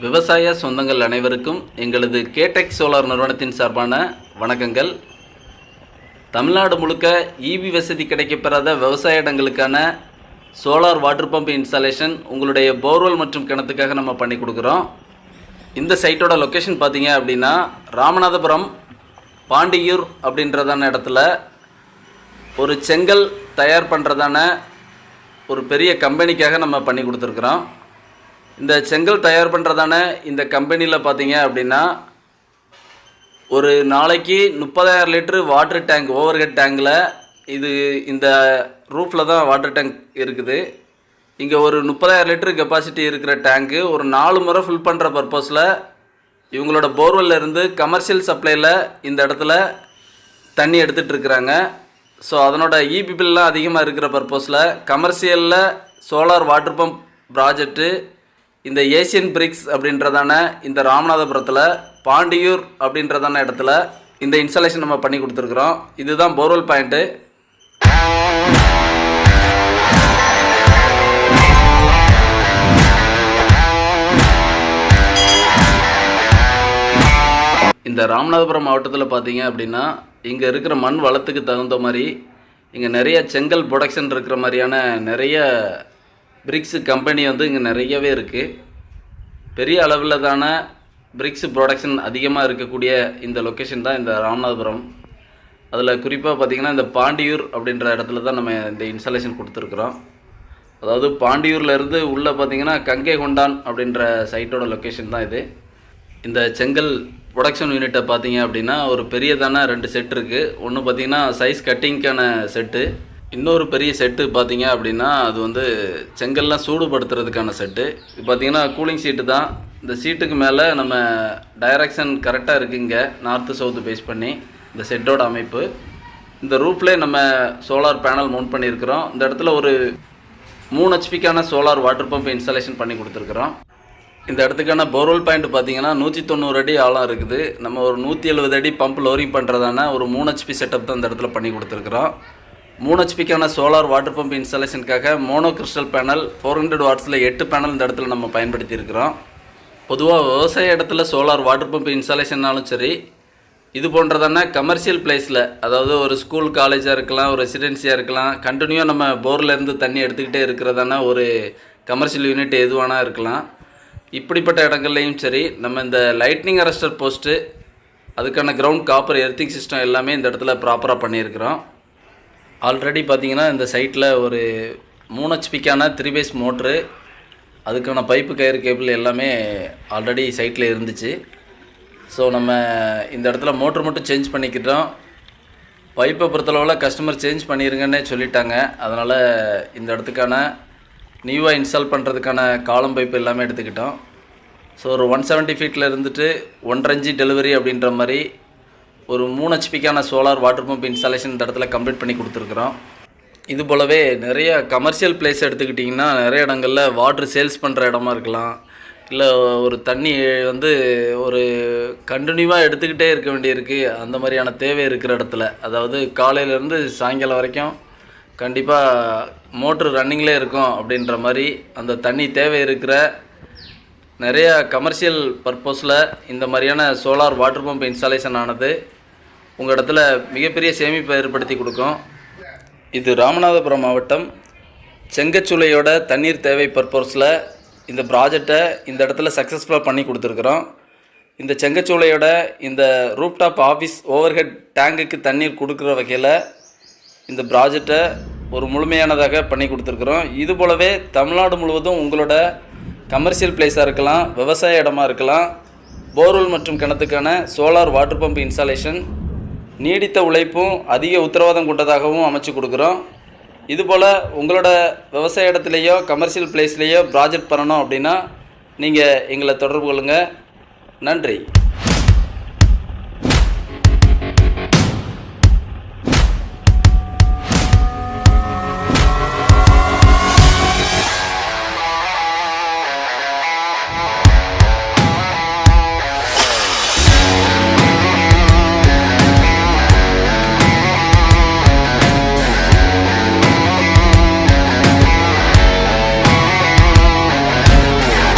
விவசாய சொந்தங்கள் அனைவருக்கும் எங்களது கேடெக் சோலார் நிறுவனத்தின் சார்பான வணக்கங்கள். தமிழ்நாடு முழுக்க இவி வசதி கிடைக்கப்பெறாத விவசாய இடங்களுக்கான சோலார் வாட்டர் பம்ப் இன்ஸ்டாலேஷன் உங்களுடைய போர்வெல் மற்றும் கிணத்துக்காக நம்ம பண்ணி கொடுக்குறோம். இந்த சைட்டோட லொக்கேஷன் பார்த்தீங்க அப்படின்னா ராமநாதபுரம் பாண்டியூர் அப்படின்றதான இடத்துல ஒரு செங்கல் தயார் பண்ணுறதான ஒரு பெரிய கம்பெனிக்காக நம்ம பண்ணி கொடுத்துருக்குறோம். இந்த செங்கல் தயார் பண்ணுறதான இந்த கம்பெனியில் பார்த்தீங்க அப்படின்னா ஒரு நாளைக்கு முப்பதாயிரம் litre water tank overhead டேங்கில் இது இந்த ரூஃபில் தான் வாட்டர் டேங்க் இருக்குது. இங்கே ஒரு முப்பதாயிரம் லிட்டரு கெப்பாசிட்டி இருக்கிற டேங்க்கு ஒரு நாலு முறை ஃபில் பண்ணுற பர்பஸில் இவங்களோட போர்வெல்ல இருந்து கமர்ஷியல் சப்ளையில் இந்த இடத்துல தண்ணி எடுத்துகிட்டு இருக்கிறாங்க. ஸோ அதனோட இபி பில்லாம் அதிகமாக இருக்கிற பர்பஸில் கமர்ஷியலில் சோலார் வாட்டர் பம்ப் ப்ராஜெக்ட்டு இந்த ஏசியன் பிரிக்ஸ் அப்படின்றதான இந்த ராமநாதபுரத்தில் பாண்டியூர் அப்படின்றதான இடத்துல இந்த இன்ஸ்டாலேஷன் நம்ம பண்ணி கொடுத்துருக்குறோம். இதுதான் போர்வெல் பாயிண்ட்டு இந்த ராமநாதபுரம் மாவட்டத்தில் பார்த்தீங்க அப்படின்னா இங்கே இருக்கிற மண் வளத்துக்கு தகுந்த மாதிரி இங்கே நிறைய செங்கல் ப்ரொடக்ஷன் இருக்கிற மாதிரியான நிறைய பிரிக்ஸு கம்பெனி வந்து இங்கே நிறையவே இருக்குது பெரிய அளவில் தான பிரிக்ஸ் ப்ரொடக்ஷன் அதிகமாக இருக்கக்கூடிய இந்த லொக்கேஷன் தான் இந்த ராமநாதபுரம். அதில் குறிப்பாக பார்த்திங்கன்னா இந்த பாண்டியூர் அப்படின்ற இடத்துல தான் நம்ம இந்த இன்ஸ்டாலேஷன் கொடுத்துருக்குறோம். அதாவது பாண்டியூர்லேருந்து உள்ளே பார்த்தீங்கன்னா கங்கை கொண்டான் அப்படின்ற சைட்டோட லொக்கேஷன் தான் இது. இந்த செங்கல் ப்ரொடக்ஷன் யூனிட்டை பார்த்தீங்க அப்படின்னா ஒரு பெரியதான ரெண்டு செட் இருக்குது ஒன்று பார்த்தீங்கன்னா சைஸ் கட்டிங்க்கான செட்டு இன்னொரு பெரிய செட்டு பார்த்தீங்க அப்படின்னா அது வந்து செங்கல்லாம் சூடுபடுத்துறதுக்கான செட்டு. இது பார்த்தீங்கன்னா கூலிங் சீட்டு தான். இந்த சீட்டுக்கு மேலே நம்ம டைரக்ஷன் கரெக்டாக இருக்குங்க நார்த்து சவுத்து பேஸ் பண்ணி இந்த செட்டோட அமைப்பு. இந்த ரூஃப்லேயே நம்ம சோலார் பேனல் மவுண்ட் பண்ணியிருக்கிறோம். இந்த இடத்துல ஒரு மூணு ஹெச்பிக்கான சோலார் வாட்டர் பம்ப் இன்ஸ்டாலேஷன் பண்ணி கொடுத்துருக்குறோம். இந்த இடத்துக்கான போர்வெல் பாயிண்ட் பார்த்தீங்கன்னா நூற்றி தொண்ணூறு அடி ஆழம் இருக்குது. நம்ம ஒரு நூற்றி எழுபது அடி பம்ப் லோரிங் பண்ணுறதான ஒரு மூணு ஹெச்பி செட்டப் தான் இந்த இடத்துல பண்ணி கொடுத்துருக்குறோம். மூணு ஹெச்பிக்கான solar water pump இன்ஸ்டாலேஷனுக்காக mono crystal panel four hundred வாட்ஸில் எட்டு பேனல் இந்த இடத்துல நம்ம பயன்படுத்தியிருக்கிறோம் பொதுவாக விவசாய இடத்துல சோலார் வாட்டர் பம்ப் இன்ஸ்டாலேஷன்னாலும் சரி இது போன்றதான கமர்ஷியல் பிளேஸில் அதாவது ஒரு ஸ்கூல் காலேஜாக இருக்கலாம் ஒரு ரெசிடென்சியாக இருக்கலாம் கண்டினியூவாக நம்ம போர்ல இருந்து தண்ணி எடுத்துக்கிட்டே இருக்கிறதான ஒரு கமர்ஷியல் யூனிட் எதுவானா இருக்கலாம். இப்படிப்பட்ட இடங்கள்லையும் சரி நம்ம இந்த லைட்னிங் அரஸ்டர் போஸ்ட்டு அதுக்கான கிரவுண்ட் காப்பர் எர்த்திங் சிஸ்டம் எல்லாமே இந்த இடத்துல ப்ராப்பராக பண்ணியிருக்கிறோம். ஆல்ரெடி பார்த்தீங்கன்னா இந்த சைட்டில் ஒரு மூணு ஹெச்பிக்கான த்ரீ பேஸ் மோட்ரு அதுக்கான பைப்பு கயிறு கேபிள் எல்லாமே ஆல்ரெடி சைட்டில் இருந்துச்சு. ஸோ நம்ம இந்த இடத்துல மோட்ரு மட்டும் சேஞ்ச் பண்ணிக்கிட்டோம். பைப்பை பொறுத்தளவில் கஸ்டமர் சேஞ்ச் பண்ணிடுங்கன்னே சொல்லிட்டாங்க. அதனால் இந்த இடத்துக்கான நியூவாக இன்ஸ்டால் பண்ணுறதுக்கான காலம் பைப் எல்லாமே எடுத்துக்கிட்டோம். ஸோ ஒரு ஒன் செவன்ட்டி ஃபீட்டில் இருந்துட்டு ஒன்றரை இன்ச்சு டெலிவரி அப்படின்ற மாதிரி ஒரு மூணு ஹெச்பிக்கான சோலார் வாட்டர் பம்ப் இன்ஸ்டாலேஷன் இந்த இடத்துல கம்ப்ளீட் பண்ணி கொடுத்துருக்குறோம். இது போலவே நிறைய கமர்ஷியல் பிளேஸ் எடுத்துக்கிட்டிங்கன்னா நிறைய இடங்களில் வாட்ரு சேல்ஸ் பண்ணுற இடமா இருக்கலாம். இல்லை ஒரு தண்ணி வந்து ஒரு கண்டினியூவாக எடுத்துக்கிட்டே இருக்க வேண்டியிருக்கு. அந்த மாதிரியான தேவை இருக்கிற இடத்துல. அதாவது காலையிலேருந்து சாயங்காலம் வரைக்கும் கண்டிப்பாக மோட்ரு ரன்னிங்லேயே இருக்கும் அப்படின்ற மாதிரி அந்த தண்ணி தேவை இருக்கிற நிறைய கமர்ஷியல் பர்பஸில் இந்த மாதிரியான சோலார் வாட்டர் பம்ப் இன்ஸ்டாலேஷன் ஆனது உங்கள் இடத்துல மிகப்பெரிய சேமிப்பை ஏற்படுத்தி கொடுக்கும். இது ராமநாதபுரம் மாவட்டம் செங்கச்சுளையோட தண்ணீர் தேவை பர்பஸில் இந்த ப்ராஜெக்டை இந்த இடத்துல சக்ஸஸ்ஃபுல்லாக பண்ணி கொடுத்துருக்குறோம். இந்த செங்கச்சூளையோட இந்த ரூப்டாப் ஆஃபீஸ் ஓவர்ஹெட் டேங்குக்கு தண்ணீர் கொடுக்குற வகையில் இந்த ப்ராஜெக்டை ஒரு முழுமையானதாக பண்ணி கொடுத்துருக்குறோம். இது போலவே தமிழ்நாடு முழுவதும் உங்களோட கமர்ஷியல் பிளேஸாக இருக்கலாம் விவசாய இடமா இருக்கலாம் போர்வெல் மற்றும் கிணத்துக்கான சோலார் வாட்டர் பம்ப் இன்ஸ்டாலேஷன் நீடித்த உழைப்பும் அதிக உத்தரவாதம் கொண்டதாகவும் அமைச்சு கொடுக்குறோம். இதுபோல் உங்களோட விவசாய இடத்துலையோ கமர்ஷியல் பிளேஸ்லேயோ ப்ராஜெக்ட் பண்ணணும் அப்படின்னா நீங்கள் எங்களை தொடர்பு கொள்ளுங்கள் நன்றி.